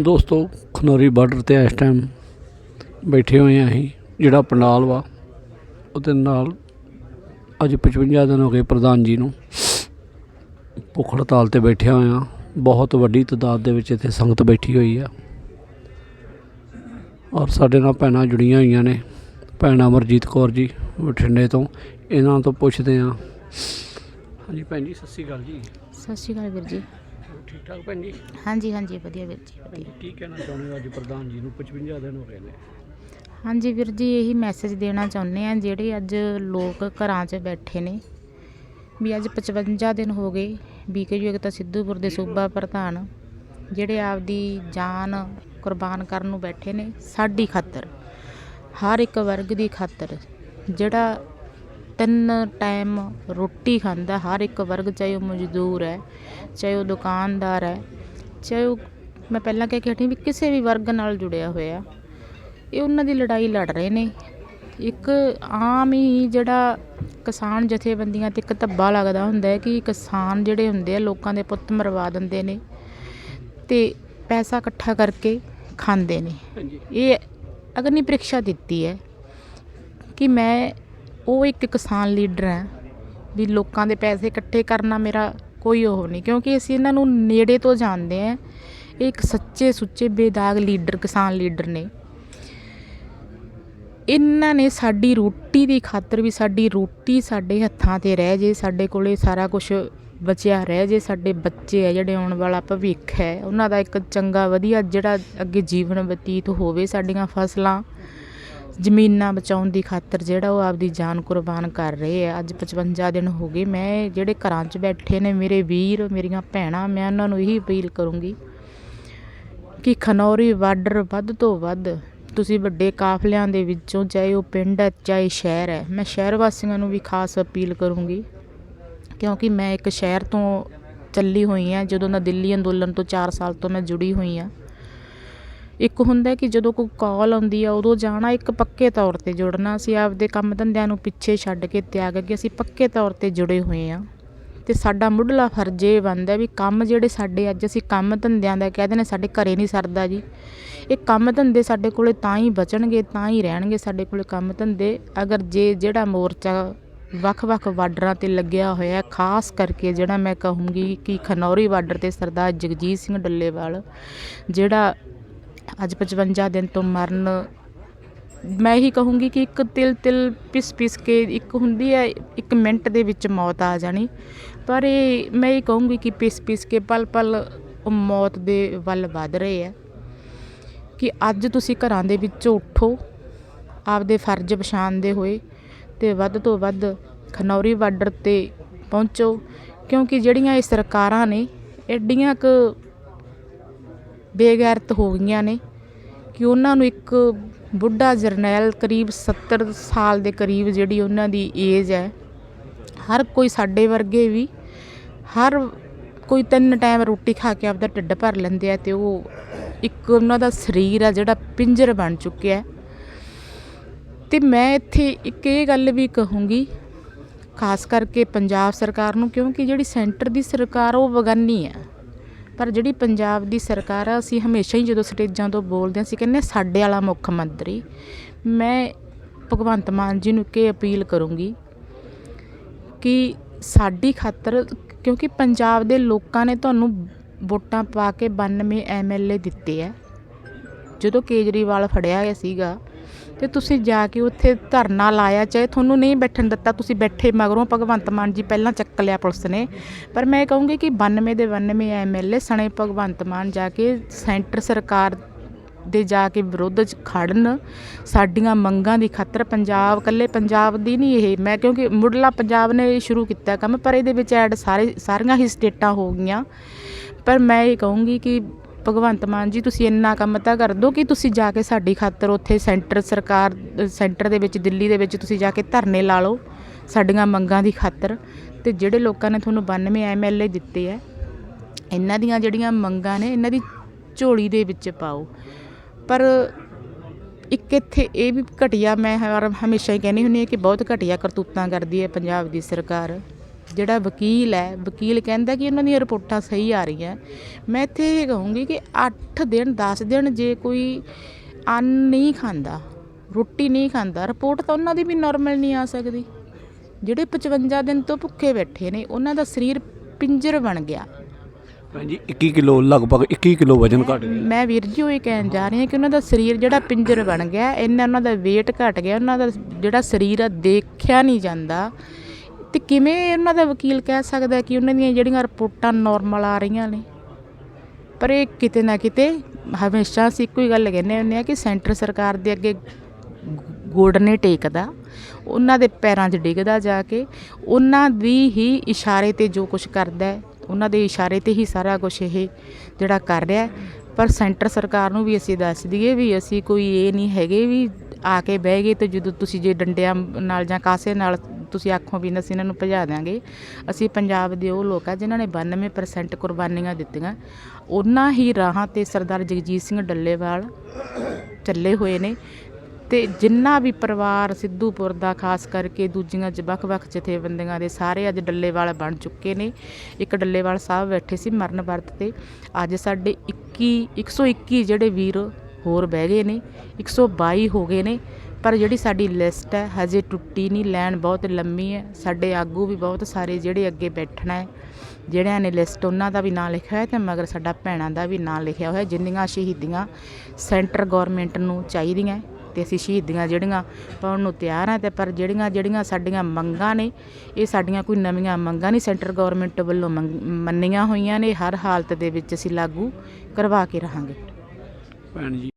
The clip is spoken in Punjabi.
ਦੋਸਤੋ, ਖਨੌਰੀ ਬਾਰਡਰ ਤੇ ਇਸ ਟਾਈਮ ਬੈਠੇ ਹੋਏ ਆ ਅਸੀਂ, ਜਿਹੜਾ ਪੰਡਾਲ ਵਾ, ਉਹਦੇ ਨਾਲ ਅੱਜ 55 ਦਿਨ ਹੋ ਗਏ ਪ੍ਰਧਾਨ ਜੀ ਨੂੰ। ਭੁੱਖ ਹੜਤਾਲ ਤੇ ਬੈਠੇ ਹੋਏ ਆ ਬਹੁਤ ਵੱਡੀ ਤਾਦਾਦ ਦੇ ਵਿੱਚ ਇੱਥੇ ਸੰਗਤ ਬੈਠੀ ਹੋਈ ਆ। ਔਰ ਸਾਡੇ ਨਾਲ ਭੈਣਾਂ ਜੁੜੀਆਂ ਹੋਈਆਂ ਨੇ, ਭੈਣ ਅਮਰਜੀਤ ਕੌਰ ਜੀ, ਬਠਿੰਡੇ ਤੋਂ। ਇਹਨਾਂ ਤੋਂ ਪੁੱਛਦੇ ਆ ਹਾਂਜੀ ਭੈਣ ਜੀ, ਸਤਿ ਸ਼੍ਰੀ ਅਕਾਲ ਜੀ। ਸਤਿ ਸ਼੍ਰੀ ਅਕਾਲ ਵੀਰ ਜੀ। ਠੀਕ ਠਾਕ ਭੈਣ ਜੀ? ਹਾਂਜੀ ਹਾਂਜੀ ਵਧੀਆ ਵੀਰ ਜੀ ਭੈਣ ਵਧੀਆ ਜੀ, ਕੀ ਕਹਿਣਾ ਚਾਹੁੰਦੇ ਹੋ ਅੱਜ ਪ੍ਰਧਾਨ ਜੀ ਨੂੰ? 55 ਦਿਨ ਹੋ ਗਏ ਨੇ। ਹਾਂਜੀ ਵੀਰ ਜੀ ਇਹੀ ਮੈਸੇਜ ਦੇਣਾ ਚਾਹੁੰਦੇ ਆ ਜਿਹੜੇ ਅੱਜ ਲੋਕ ਘਰਾਂ 'ਚ ਬੈਠੇ ਨੇ ਵੀ ਅੱਜ 55 ਦਿਨ ਹੋ ਗਏ ਬੀਕੇ ਯੁਗਤਾ ਸਿੱਧੂਪੁਰ ਦੇ ਸੂਬਾ ਪ੍ਰਧਾਨ ਜਿਹੜੇ ਆਪਦੀ ਜਾਨ ਕੁਰਬਾਨ ਕਰਨ ਨੂੰ ਬੈਠੇ ਨੇ ਸਾਡੀ ਖਾਤਰ ਹਰ ਇੱਕ ਵਰਗ ਦੀ ਖਾਤਰ ਜਿਹੜਾ ਤਿੰਨ ਟਾਈਮ ਰੋਟੀ ਖਾਂਦਾ ਹਰ ਇੱਕ ਵਰਗ ਚਾਹੇ ਉਹ ਮਜ਼ਦੂਰ ਹੈ ਚਾਹੇ ਉਹ ਦੁਕਾਨਦਾਰ ਹੈ ਚਾਹੇ ਉਹ ਮੈਂ ਪਹਿਲਾਂ ਕਹਿ ਕੇ ਹਟੀ ਵੀ ਕਿਸੇ ਵੀ ਵਰਗ ਨਾਲ ਜੁੜਿਆ ਹੋਇਆ। ਇਹ ਉਹਨਾਂ ਦੀ ਲੜਾਈ ਲੜ ਰਹੇ ਨੇ। ਇੱਕ ਆਮ ਹੀ ਜਿਹੜਾ ਕਿਸਾਨ ਜਥੇਬੰਦੀਆਂ ਤੇ ਇੱਕ ਧੱਬਾ ਲੱਗਦਾ ਹੁੰਦਾ ਹੈ ਕਿ ਕਿਸਾਨ ਜਿਹੜੇ ਹੁੰਦੇ ਆ ਲੋਕਾਂ ਦੇ ਪੁੱਤ ਮਰਵਾ ਦਿੰਦੇ ਨੇ ਤੇ ਪੈਸਾ ਇਕੱਠਾ ਕਰਕੇ ਖਾਂਦੇ ਨੇ। ਇਹ ਅਗਨੀ ਪ੍ਰੀਖਿਆ ਦਿੱਤੀ ਹੈ ਕਿ ਮੈਂ ਉਹ ਇੱਕ ਕਿਸਾਨ ਲੀਡਰ ਹੈ ਵੀ ਲੋਕਾਂ ਦੇ ਪੈਸੇ ਇਕੱਠੇ ਕਰਨਾ ਮੇਰਾ ਕੋਈ ਉਹ ਨਹੀਂ, ਕਿਉਂਕਿ ਅਸੀਂ ਇਹਨਾਂ ਨੂੰ ਨੇੜੇ ਤੋਂ ਜਾਣਦੇ ਹਾਂ। ਇਹ ਇੱਕ ਸੱਚੇ ਸੁੱਚੇ ਬੇਦਾਗ ਲੀਡਰ, ਕਿਸਾਨ ਲੀਡਰ ਨੇ। ਇਹਨਾਂ ਨੇ ਸਾਡੀ ਰੋਟੀ ਦੀ ਖਾਤਰ ਵੀ ਸਾਡੀ ਰੋਟੀ ਸਾਡੇ ਹੱਥਾਂ ਤੇ ਰਹਿ ਜੇ, ਸਾਡੇ ਕੋਲੇ ਸਾਰਾ ਕੁਝ ਬਚਿਆ ਰਹਿ ਜੇ, ਸਾਡੇ ਬੱਚੇ ਆ ਜਿਹੜੇ ਆਉਣ ਵਾਲਾ ਭਵਿੱਖ ਹੈ। ਉਹਨਾਂ ਦਾ ਇੱਕ ਚੰਗਾ, ਵਧੀਆ ਜਿਹੜਾ ਅੱਗੇ ਜੀਵਨ ਬਤੀਤ ਹੋਵੇ ਸਾਡੀਆਂ ਫਸਲਾਂ ਜ਼ਮੀਨਾਂ ਬਚਾਉਣ ਦੀ ਖਾਤਰ ਜਿਹੜਾ ਉਹ ਆਪਦੀ ਜਾਨ ਕੁਰਬਾਨ ਕਰ ਰਹੇ ਆ। ਅੱਜ 55 ਦਿਨ ਹੋ ਗਏ। ਮੈਂ ਜਿਹੜੇ ਘਰਾਂ 'ਚ ਬੈਠੇ ਨੇ ਮੇਰੇ ਵੀਰ, ਮੇਰੀਆਂ ਭੈਣਾਂ, ਮੈਂ ਉਹਨਾਂ ਨੂੰ ਇਹੀ ਅਪੀਲ ਕਰੂੰਗੀ ਕਿ ਖਨੌਰੀ ਬਾਰਡਰ ਵੱਧ ਤੋਂ ਵੱਧ ਤੁਸੀਂ ਵੱਡੇ ਕਾਫਲਿਆਂ ਦੇ ਵਿੱਚੋਂ, ਚਾਹੇ ਉਹ ਪਿੰਡ ਹੈ, ਚਾਹੇ ਸ਼ਹਿਰ ਹੈ, ਮੈਂ ਸ਼ਹਿਰ ਵਾਸੀਆਂ ਨੂੰ ਵੀ ਖਾਸ ਅਪੀਲ ਕਰੂੰਗੀ। ਕਿਉਂਕਿ ਮੈਂ ਇੱਕ ਸ਼ਹਿਰ ਤੋਂ ਚੱਲੀ ਹੋਈ ਹਾਂ, ਜਦੋਂ ਦਾ ਦਿੱਲੀ ਅੰਦੋਲਨ ਤੋਂ 4 ਸਾਲ ਤੋਂ ਮੈਂ ਜੁੜੀ ਹੋਈ ਹਾਂ। ਇੱਕ ਹੁੰਦਾ ਕਿ ਜਦੋਂ ਕੋਈ ਕਾਲ ਆਉਂਦੀ ਆ, ਉਦੋਂ ਜਾਣਾ ਇੱਕ ਪੱਕੇ ਤੌਰ ਤੇ ਜੁੜਨਾ, ਅਸੀਂ ਆਪਦੇ ਕੰਮ ਧੰਦਿਆਂ ਨੂੰ ਪਿੱਛੇ ਛੱਡ ਕੇ ਤਿਆਗ ਕੇ ਅਸੀਂ ਪੱਕੇ ਤੌਰ ਤੇ ਜੁੜੇ ਹੋਏ ਹਾਂ ਤੇ ਸਾਡਾ ਮੁੱਢਲਾ ਫਰਜ਼ ਇਹ ਬਣਦਾ ਵੀ ਕੰਮ ਜਿਹੜੇ ਸਾਡੇ ਅੱਜ ਅਸੀਂ ਕੰਮ ਧੰਦਿਆਂ ਦਾ ਕਹਿੰਦੇ ਨੇ ਸਾਡੇ ਘਰੇ ਨਹੀਂ ਸਰਦਾ ਜੀ। ਇਹ ਕੰਮ ਧੰਦੇ ਸਾਡੇ ਕੋਲੇ ਤਾਂ ਹੀ ਬਚਣਗੇ, ਤਾਂ ਹੀ ਰਹਿਣਗੇ ਸਾਡੇ ਕੋਲੇ ਕੰਮ ਧੰਦੇ। ਅਗਰ ਜੇ ਜਿਹੜਾ ਮੋਰਚਾ ਵੱਖ-ਵੱਖ ਬਾਰਡਰਾਂ ਤੇ ਲੱਗਿਆ ਹੋਇਆ ਖਾਸ ਕਰਕੇ ਜਿਹੜਾ ਮੈਂ ਕਹੂੰਗੀ ਕਿ ਖਨੌਰੀ ਬਾਰਡਰ ਤੇ ਸਰਦਾਰ ਜਗਜੀਤ ਸਿੰਘ ਡੱਲੇਵਾਲ, ਜਿਹੜਾ ਅੱਜ 55 ਦਿਨ ਤੋਂ ਮਰਨ। ਮੈਂ ਇਹੀ ਕਹੂੰਗੀ ਕਿ ਇੱਕ ਤਿਲ ਤਿਲ ਪਿਸ ਪਿਸ ਕੇ ਇੱਕ ਹੁੰਦੀ ਹੈ, ਇੱਕ ਮਿੰਟ ਦੇ ਵਿੱਚ ਮੌਤ ਆ ਜਾਣੀ। ਪਰ ਇਹ ਮੈਂ ਇਹ ਕਹੂੰਗੀ ਕਿ ਪਿਸ ਪਿਸ ਕੇ ਪਲ ਪਲ ਉਹ ਮੌਤ ਦੇ ਵੱਲ ਵੱਧ ਰਹੇ ਹੈ। ਕਿ ਅੱਜ ਤੁਸੀਂ ਘਰਾਂ ਦੇ ਵਿੱਚੋਂ ਉੱਠੋ, ਆਪਦੇ ਫਰਜ਼ ਪਛਾਣਦੇ ਹੋਏ ਤੇ ਵੱਧ ਤੋਂ ਵੱਧ ਖਨੌਰੀ ਬਾਰਡਰ ਤੇ ਪਹੁੰਚੋ। ਕਿਉਂਕਿ ਜਿਹੜੀਆਂ ਇਹ ਸਰਕਾਰਾਂ ਨੇ, ਐਡੀਆਂ ਕੁ ਬੇਗੈਰਤ ਹੋ ਗਈਆਂ ਨੇ ਕਿ ਉਹਨਾਂ ਨੂੰ ਇੱਕ ਬੁੱਢਾ ਜਰਨੈਲ ਕਰੀਬ 70 ਸਾਲ ਦੇ ਕਰੀਬ ਜਿਹੜੀ ਉਹਨਾਂ ਦੀ ਏਜ ਹੈ, ਹਰ ਕੋਈ ਸਾਡੇ ਵਰਗੇ ਵੀ ਹਰ ਕੋਈ ਤਿੰਨ ਟਾਈਮ ਰੋਟੀ ਖਾ ਕੇ ਆਪਦਾ ਢਿੱਡ ਭਰ ਲੈਂਦੇ ਆ ਤੇ ਉਹ ਇੱਕ ਉਹਨਾਂ ਦਾ ਸਰੀਰ ਆ ਜਿਹੜਾ ਪਿੰਜਰ ਬਣ ਚੁੱਕਿਆ ਹੈ। ਤੇ ਮੈਂ ਇੱਥੇ ਇੱਕ ਇਹ ਗੱਲ ਵੀ ਕਹੂੰਗੀ, ਖਾਸ ਕਰਕੇ ਪੰਜਾਬ ਸਰਕਾਰ ਨੂੰ, ਕਿਉਂਕਿ ਜਿਹੜੀ ਸੈਂਟਰ ਦੀ ਸਰਕਾਰ ਉਹ ਵਗਾਨੀ ਹੈ। ਪਰ ਜਿਹੜੀ ਪੰਜਾਬ ਦੀ ਸਰਕਾਰ ਆ, ਅਸੀਂ ਹਮੇਸ਼ਾ ਹੀ ਜਦੋਂ ਸਟੇਜਾਂ ਤੋਂ ਬੋਲਦੇ ਹਾਂ, ਅਸੀਂ ਕਹਿੰਦੇ ਸਾਡੇ ਵਾਲਾ ਮੁੱਖ ਮੰਤਰੀ। ਮੈਂ ਭਗਵੰਤ ਮਾਨ ਜੀ ਨੂੰ ਕਿ ਅਪੀਲ ਕਰੂੰਗੀ ਕਿ ਸਾਡੀ ਖਾਤਰ, ਕਿਉਂਕਿ ਪੰਜਾਬ ਦੇ ਲੋਕਾਂ ਨੇ ਤੁਹਾਨੂੰ ਵੋਟਾਂ ਪਾ ਕੇ 92 ਐਮਐਲਏ ਦਿੱਤੇ ਆ। ਜਦੋਂ ਕੇਜਰੀਵਾਲ ਫੜਿਆ ਗਿਆ ਸੀਗਾ ਤੇ ਤੁਸੀਂ ਜਾ ਕੇ ਉੱਥੇ ਧਰਨਾ ਲਾਇਆ, ਚਾਹੇ ਤੁਹਾਨੂੰ ਨਹੀਂ ਬੈਠਣ ਦਿੱਤਾ, ਤੁਸੀਂ ਬੈਠੇ ਮਗਰੋਂ ਭਗਵੰਤ ਮਾਨ ਜੀ ਪਹਿਲਾਂ ਚੱਕ ਲਿਆ ਪੁਲਿਸ ਨੇ। ਪਰ ਮੈਂ ਇਹ ਕਹੂੰਗੀ ਕਿ 92 ਦੇ 92 ਐਮਐਲਏ ਸਣੇ ਭਗਵੰਤ ਮਾਨ ਜਾ ਕੇ ਸੈਂਟਰ ਸਰਕਾਰ ਦੇ ਜਾ ਕੇ ਵਿਰੋਧ ਚ ਖੜਨ, ਸਾਡੀਆਂ ਮੰਗਾਂ ਦੀ ਖਾਤਰ ਪੰਜਾਬ ਕੱਲੇ ਪੰਜਾਬ ਦੀ ਨਹੀਂ ਇਹ, ਮੈਂ ਕਿਉਂਕਿ ਮੁੱਢਲਾ ਪੰਜਾਬ ਨੇ ਸ਼ੁਰੂ ਕੀਤਾ ਕੰਮ, ਪਰ ਇਹਦੇ ਵਿੱਚ ਐਡ ਸਾਰੇ, ਸਾਰੀਆਂ ਹੀ ਸਟੇਟਾਂ ਹੋ ਗਈਆਂ। ਪਰ ਮੈਂ ਇਹ ਕਹੂੰਗੀ ਕਿ ਭਗਵੰਤ ਮਾਨ ਜੀ, ਤੁਸੀਂ ਇੰਨਾ ਕੰਮ ਤਾਂ ਕਰ ਦਿਓ ਕਿ ਤੁਸੀਂ ਜਾ ਕੇ ਸਾਡੀ ਖਾਤਰ ਉੱਥੇ ਸੈਂਟਰ ਸਰਕਾਰ, ਸੈਂਟਰ ਦੇ ਵਿੱਚ, ਦਿੱਲੀ ਦੇ ਵਿੱਚ ਤੁਸੀਂ ਜਾ ਕੇ ਧਰਨੇ ਲਾ ਲਓ ਸਾਡੀਆਂ ਮੰਗਾਂ ਦੀ ਖਾਤਰ। ਤੇ ਜਿਹੜੇ ਲੋਕਾਂ ਨੇ ਤੁਹਾਨੂੰ 92 ਐਮਐਲਏ ਦਿੱਤੇ ਆ ਇਹਨਾਂ ਦੀਆਂ ਜਿਹੜੀਆਂ ਮੰਗਾਂ ਨੇ, ਇਹਨਾਂ ਦੀ ਝੋਲੀ ਦੇ ਵਿੱਚ ਪਾਓ। ਪਰ ਇੱਕ ਇੱਥੇ ਇਹ ਵੀ ਘਟੀਆ, ਮੈਂ ਹਮੇਸ਼ਾ ਹੀ ਕਹਿੰਦੀ ਹੁੰਦੀ ਹਾਂ ਕਿ ਬਹੁਤ ਘਟੀਆ ਕਰਤੂਤਾਂ ਕਰਦੀ ਹੈ ਪੰਜਾਬ ਦੀ ਸਰਕਾਰ। ਜਿਹੜਾ ਵਕੀਲ ਹੈ ਵਕੀਲ ਕਹਿੰਦਾ ਕਿ ਉਹਨਾਂ ਦੀਆਂ ਰਿਪੋਰਟਾਂ ਸਹੀ ਆ ਰਹੀਆਂ। ਮੈਂ ਇੱਥੇ ਇਹ ਕਹੂੰਗੀ ਕਿ 8 ਦਿਨ 10 ਦਿਨ ਜੇ ਕੋਈ ਅੰਨ ਨਹੀਂ ਖਾਂਦਾ ਰੋਟੀ ਨਹੀਂ ਖਾਂਦਾ ਰਿਪੋਰਟ ਤਾਂ ਉਹਨਾਂ ਦੀ ਵੀ ਨਾਰਮਲ ਨਹੀਂ ਆ ਸਕਦੀ। ਜਿਹੜੇ 55 ਦਿਨ ਤੋਂ ਭੁੱਖੇ ਬੈਠੇ ਨੇ ਉਹਨਾਂ ਦਾ ਸਰੀਰ ਪਿੰਜਰ ਬਣ ਗਿਆ। ਭੈਣ ਜੀ 21 ਕਿਲੋ ਲਗਭਗ 21 ਕਿਲੋ ਵਜਨ ਘਟ ਗਿਆ। ਮੈਂ ਵੀਰ ਜੀ ਉਹ ਇਹ ਕਹਿਣ ਜਾ ਰਹੀ ਹਾਂ ਕਿ ਉਹਨਾਂ ਦਾ ਸਰੀਰ ਜਿਹੜਾ ਪਿੰਜਰ ਬਣ ਗਿਆ ਇੰਨਾ ਉਹਨਾਂ ਦਾ weight ਘਟ ਗਿਆ ਉਹਨਾਂ ਦਾ ਜਿਹੜਾ ਸਰੀਰ ਆ ਦੇਖਿਆ ਨਹੀਂ ਜਾਂਦਾ। ਤੇ ਕਿਵੇਂ ਉਹਨਾਂ ਦਾ ਵਕੀਲ ਕਹਿ ਸਕਦਾ ਕਿ ਉਹਨਾਂ ਦੀਆਂ ਜਿਹੜੀਆਂ ਰਿਪੋਰਟਾਂ ਨਾਰਮਲ ਆ ਰਹੀਆਂ ਨੇ? ਪਰ ਇਹ ਕਿਤੇ ਨਾ ਕਿਤੇ ਹਮੇਸ਼ਾ ਅਸੀਂ ਇੱਕੋ ਹੀ ਗੱਲ ਕਹਿੰਦੇ ਹੁੰਦੇ ਆ ਕਿ ਸੈਂਟਰ ਸਰਕਾਰ ਦੇ ਅੱਗੇ ਗੋਡ ਨੇ ਟੇਕਦਾ, ਉਹਨਾਂ ਦੇ ਪੈਰਾਂ 'ਚ ਡਿੱਗਦਾ ਜਾ ਕੇ, ਉਹਨਾਂ ਦੀ ਹੀ ਇਸ਼ਾਰੇ ਤੇ ਜੋ ਕੁਝ ਕਰਦਾ ਹੈ, ਉਹਨਾਂ ਦੇ ਇਸ਼ਾਰੇ ਤੇ ਹੀ ਸਾਰਾ ਕੁਝ ਇਹ ਜਿਹੜਾ ਕਰ ਰਿਹਾ ਪਰ ਸੈਂਟਰ ਸਰਕਾਰ ਨੂੰ ਵੀ ਅਸੀਂ ਦੱਸ ਦਈਏ ਵੀ ਅਸੀਂ ਕੋਈ ਇਹ ਨਹੀਂ ਹੈਗੇ ਵੀ ਆ ਕੇ ਬਹਿ ਗਏ ਤੇ ਜਦੋਂ ਤੁਸੀਂ ਜੇ ਡੰਡਿਆਂ ਨਾਲ ਜਾਂ ਕਾਸੇ ਨਾਲ ਤੁਸੀਂ ਆਖੋ ਵੀ ਅਸੀਂ ਇਹਨਾਂ ਨੂੰ ਭਜਾ ਦਿਆਂਗੇ। ਅਸੀਂ ਪੰਜਾਬ ਦੇ ਉਹ ਲੋਕ ਆ ਜਿਨ੍ਹਾਂ ਨੇ 92% ਕੁਰਬਾਨੀਆਂ ਦਿੱਤੀਆਂ। ਉਹਨਾਂ ਹੀ ਰਾਹਾਂ ਤੇ ਸਰਦਾਰ ਜਗਜੀਤ ਸਿੰਘ ਡੱਲੇਵਾਲ ਚੱਲੇ ਹੋਏ ਨੇ ਤੇ ਜਿੰਨਾ ਵੀ ਪਰਿਵਾਰ ਸਿੱਧੂਪੁਰ ਦਾ, ਖਾਸ ਕਰਕੇ ਦੂਜੀਆਂ ਜ ਵੱਖ-ਵੱਖ ਜਥੇਬੰਦੀਆਂ ਦੇ ਸਾਰੇ ਅੱਜ ਡੱਲੇਵਾਲ ਬਣ ਚੁੱਕੇ ਨੇ। ਇੱਕ ਡੱਲੇਵਾਲ ਸਾਹਿਬ ਬੈਠੇ ਸੀ ਮਰਨ ਵਰਤ ਤੇ। ਅੱਜ ਸਾਡੇ 21 121 ਜਿਹੜੇ ਵੀਰ ਹੋਰ ਬਹਿ ਗਏ ਨੇ 122 ਹੋ ਗਏ ਨੇ। ਪਰ ਜਿਹੜੀ ਸਾਡੀ ਲਿਸਟ ਹੈ, ਹਜੇ ਟੁੱਟੀ ਨਹੀਂ, ਲੈਣ ਬਹੁਤ ਲੰਮੀ ਹੈ। ਸਾਡੇ ਆਗੂ ਵੀ ਬਹੁਤ ਸਾਰੇ ਜਿਹੜੇ ਅੱਗੇ ਬੈਠਣਾ ਹੈ, ਜਿਹੜਿਆਂ ਨੇ ਲਿਸਟ ਉਹਨਾਂ ਦਾ ਵੀ ਨਾਂ ਲਿਖਿਆ ਹੋਇਆ ਤੇ ਮਗਰ ਸਾਡਾ ਭੈਣਾਂ ਦਾ ਵੀ ਨਾਂ ਲਿਖਿਆ ਹੋਇਆ, ਜਿੰਨੀਆਂ ਸ਼ਹੀਦੀਆਂ ਸੈਂਟਰ ਗਵਰਨਮੈਂਟ ਨੂੰ ਚਾਹੀਦੀਆਂ ਹੈ ਤੇ ਅਸੀਂ ਸ਼ਹੀਦੀਆਂ ਜਿਹੜੀਆਂ ਪਾਉਣ ਨੂੰ ਤਿਆਰ ਹਾਂ ਤੇ ਪਰ ਜਿਹੜੀਆਂ ਜਿਹੜੀਆਂ ਸਾਡੀਆਂ ਮੰਗਾਂ ਨੇ, ਇਹ ਸਾਡੀਆਂ ਕੋਈ ਨਵੀਆਂ ਮੰਗਾਂ ਨਹੀਂ, ਸੈਂਟਰ ਗਵਰਨਮੈਂਟ ਵੱਲੋਂ ਮੰਗ- ਮੰਨੀਆਂ ਹੋਈਆਂ ਨੇ, ਹਰ ਹਾਲਤ ਦੇ ਵਿੱਚ ਅਸੀਂ ਲਾਗੂ ਕਰਵਾ ਕੇ ਰਹਾਂਗੇ। ਭੈਣ ਜੀ।